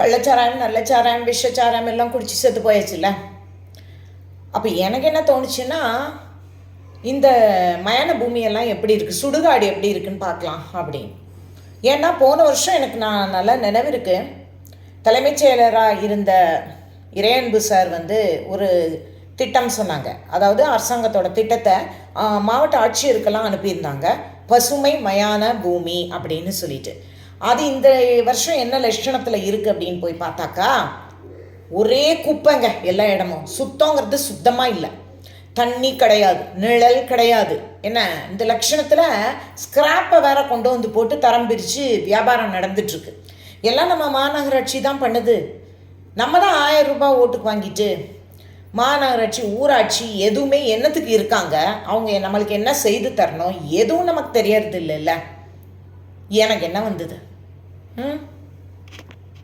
கள்ளச்சாராயம் நல்லச்சாராயம் விஷச்சாராயம் எல்லாம் குடிச்சு செத்து போயாச்சுல்ல? அப்போ எனக்கு என்ன தோணுச்சுன்னா இந்த மயான பூமியெல்லாம் எப்படி இருக்குது சுடுகாடு எப்படி இருக்குன்னு பார்க்கலாம் அப்படின்னு. ஏன்னா போன வருஷம் எனக்கு நான் நல்லா நினைவு இருக்குது தலைமைச் செயலராக இருந்த இறையன்பு சார் வந்து ஒரு திட்டம் சொன்னாங்க. அதாவது அரசாங்கத்தோட திட்டத்தை மாவட்ட ஆட்சியருக்கெல்லாம் அனுப்பியிருந்தாங்க. பசுமை மயான பூமி அப்படின்னு சொல்லிட்டு. அது இந்த வருஷம் என்ன லட்சணத்தில் இருக்குது அப்படின்னு போய் பார்த்தாக்கா ஒரே குப்பைங்க எல்லா இடமும். சுத்தங்கிறது சுத்தமாக இல்லை. தண்ணி கிடையாது நிழல் கிடையாது. என்ன இந்த லட்சணத்தில் ஸ்கிராப்பை வேற கொண்டு வந்து போட்டு தரம் பிரித்து வியாபாரம் நடந்துட்டுருக்கு. எல்லாம் நம்ம மாநகராட்சி தான் பண்ணுது. நம்ம தான் ஆயிரம் ரூபாய் ஓட்டுக்கு வாங்கிட்டு மாநகராட்சி ஊராட்சி எதுவுமே என்னத்துக்கு இருக்காங்க? அவங்க நம்மளுக்கு என்ன செய்து தரணும்? எதுவும் நமக்கு தெரியறது இல்லைல்ல. எனக்கு என்ன வந்தது? ம்?